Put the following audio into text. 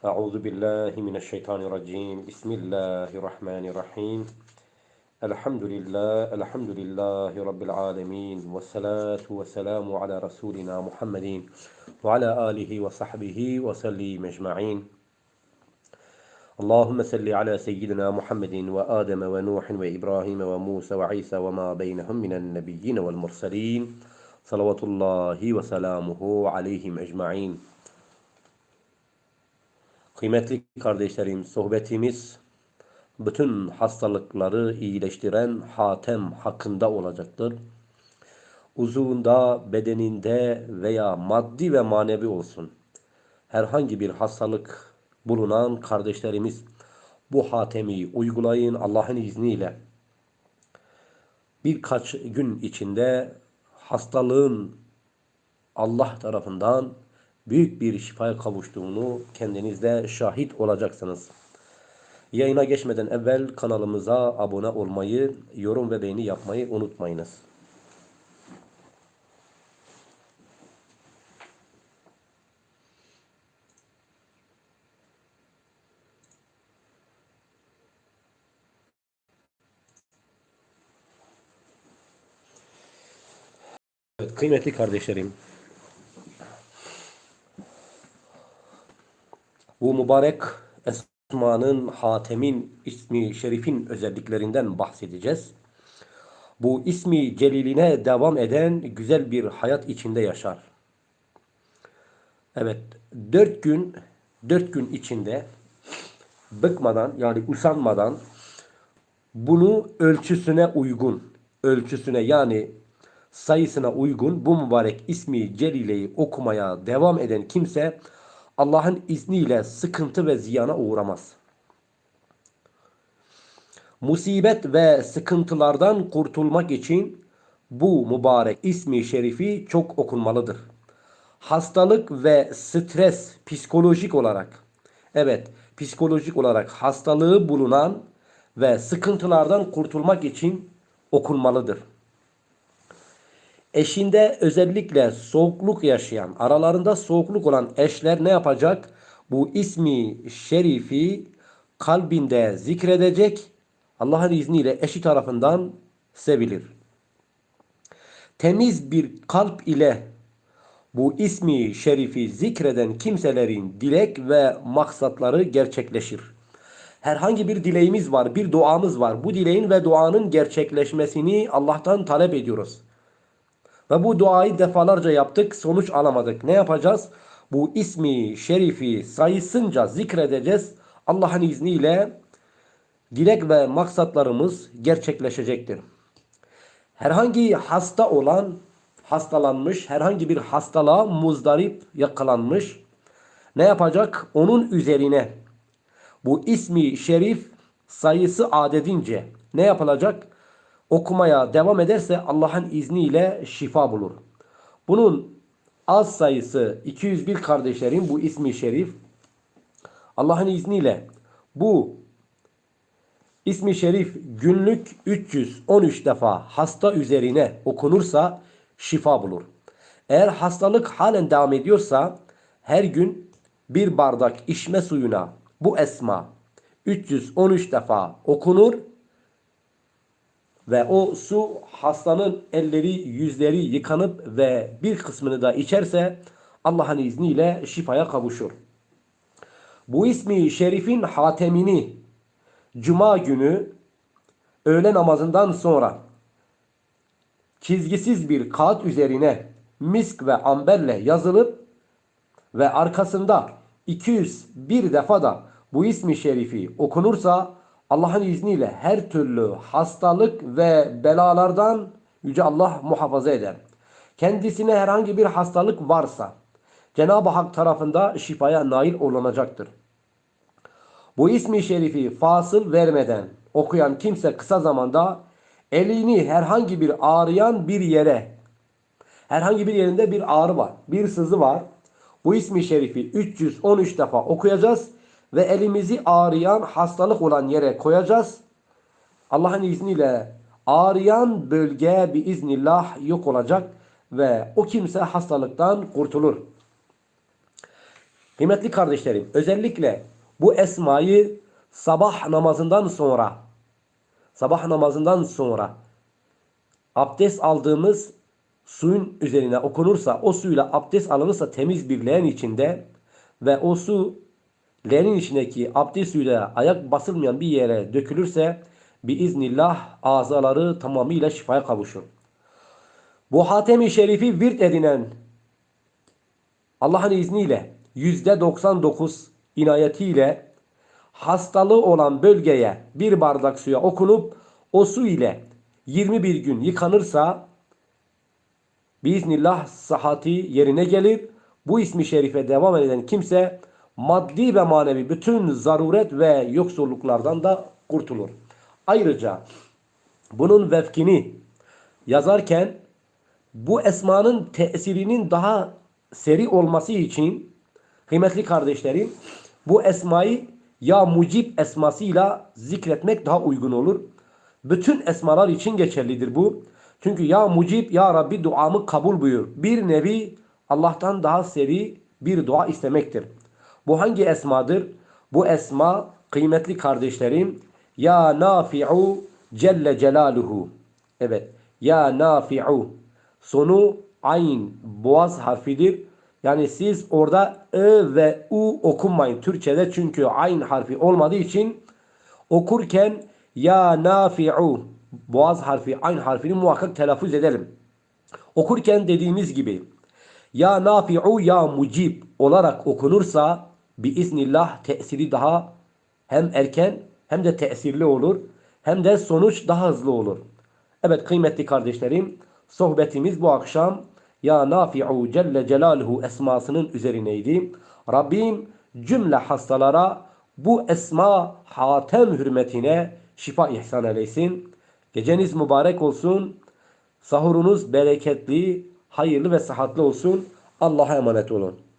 أعوذ بالله من الشيطان الرجيم. بسم الله الرحمن الرحيم. الحمد لله الحمد لله رب العالمين والصلاة والسلام على رسولنا محمد وعلى آله وصحبه وسلم أجمعين. اللهم صل على سيدنا محمد وآدم ونوح وإبراهيم وموسى وعيسى وما بينهم من النبيين والمرسلين صلوات الله وسلامه عليهم أجمعين. Kıymetli kardeşlerim, sohbetimiz bütün hastalıkları iyileştiren hatem hakkında olacaktır. Uzuvunda, bedeninde veya maddi ve manevi olsun. Herhangi bir hastalık bulunan kardeşlerimiz bu hatemi uygulayın Allah'ın izniyle. Birkaç gün içinde hastalığın Allah tarafından büyük bir şifaya kavuştuğunu kendinizde şahit olacaksınız. Yayına geçmeden evvel kanalımıza abone olmayı, yorum ve beğeni yapmayı unutmayınız. Evet, kıymetli kardeşlerim, bu mübarek Esma'nın, Hatem'in, ismi şerifin özelliklerinden bahsedeceğiz. Bu ismi celiline devam eden güzel bir hayat içinde yaşar. Evet, dört gün, dört gün içinde bıkmadan yani usanmadan bunu ölçüsüne uygun, ölçüsüne yani sayısına uygun bu mübarek ismi celileyi okumaya devam eden kimse Allah'ın izniyle sıkıntı ve ziyana uğramaz. Musibet ve sıkıntılardan kurtulmak için bu mübarek ismi şerifi çok okunmalıdır. Hastalık ve stres psikolojik olarak evet psikolojik olarak hastalığı bulunan ve sıkıntılardan kurtulmak için okunmalıdır. Eşinde özellikle soğukluk yaşayan, aralarında soğukluk olan eşler ne yapacak? Bu ismi şerifi kalbinde zikredecek. Allah'ın izniyle eşi tarafından sevilir. Temiz bir kalp ile bu ismi şerifi zikreden kimselerin dilek ve maksatları gerçekleşir. Herhangi bir dileğimiz var, bir duamız var. Bu dileğin ve duanın gerçekleşmesini Allah'tan talep ediyoruz. Ve bu duayı defalarca yaptık, sonuç alamadık. Ne yapacağız? Bu ismi şerifi sayısınca zikredeceğiz. Allah'ın izniyle dilek ve maksatlarımız gerçekleşecektir. Herhangi hasta olan, hastalanmış, herhangi bir hastalığa muzdarip yakalanmış ne yapacak? Onun üzerine bu ismi şerif sayısı adedince ne yapılacak? Okumaya devam ederse Allah'ın izniyle şifa bulur. Bunun az sayısı 201 kardeşlerin bu ismi şerif Allah'ın izniyle bu ismi şerif günlük 313 defa hasta üzerine okunursa şifa bulur. Eğer hastalık halen devam ediyorsa her gün bir bardak içme suyuna bu esma 313 defa okunur ve o su hastanın elleri yüzleri yıkanıp ve bir kısmını da içerse Allah'ın izniyle şifaya kavuşur. Bu ismi şerifin hatemini cuma günü öğle namazından sonra çizgisiz bir kağıt üzerine misk ve amberle yazılıp ve arkasında 201 defa da bu ismi şerifi okunursa Allah'ın izniyle her türlü hastalık ve belalardan Yüce Allah muhafaza eder. Kendisine herhangi bir hastalık varsa Cenab-ı Hak tarafında şifaya nail olunacaktır. Bu ismi şerifi fasıl vermeden okuyan kimse kısa zamanda elini herhangi bir ağrıyan bir yere herhangi bir yerinde bir ağrı var, bir sızı var. Bu ismi şerifi 313 defa okuyacağız ve elimizi ağrıyan hastalık olan yere koyacağız. Allah'ın izniyle ağrıyan bölge bir iznillah yok olacak ve o kimse hastalıktan kurtulur. Kıymetli kardeşlerim, özellikle bu esmayı sabah namazından sonra sabah namazından sonra abdest aldığımız suyun üzerine okunursa, o suyla abdest alınırsa temiz bir leğen içinde ve o su leğenin içindeki abdest suyuyla ayak basılmayan bir yere dökülürse biiznillah azaları tamamıyla şifaya kavuşur. Bu Hatem-i Şerif'i virt edinen Allah'ın izniyle %99 inayetiyle hastalığı olan bölgeye bir bardak suya okunup o su ile 21 gün yıkanırsa biiznillah sıhhati yerine gelir. Bu ismi şerife devam eden kimse maddi ve manevi bütün zaruret ve yoksulluklardan da kurtulur. Ayrıca bunun vefkini yazarken bu esmanın tesirinin daha seri olması için kıymetli kardeşlerim bu esmayı ya mucib esmasıyla zikretmek daha uygun olur. Bütün esmalar için geçerlidir bu. Çünkü ya mucib ya Rabbi duamı kabul buyur. Bir nevi Allah'tan daha seri bir dua istemektir. Bu hangi esmadır? Bu esma kıymetli kardeşlerim ya nafi'u celle celaluhu. Evet. Ya nafi'u. Sonu ayn boğaz harfidir. Yani siz orada ö ve u okunmayın Türkçe'de çünkü ayn harfi olmadığı için okurken ya nafi'u boğaz harfi ayn harfini muhakkak telaffuz edelim. Okurken dediğimiz gibi ya nafi'u ya mucib olarak okunursa biiznillah tesiri daha hem erken hem de tesirli olur. Hem de sonuç daha hızlı olur. Evet kıymetli kardeşlerim sohbetimiz bu akşam ya Nafi'u Celle Celaluhu esmasının üzerineydi. Rabbim cümle hastalara bu esma hatem hürmetine şifa ihsan eylesin. Geceniz mübarek olsun. Sahurunuz bereketli, hayırlı ve sıhhatli olsun. Allah'a emanet olun.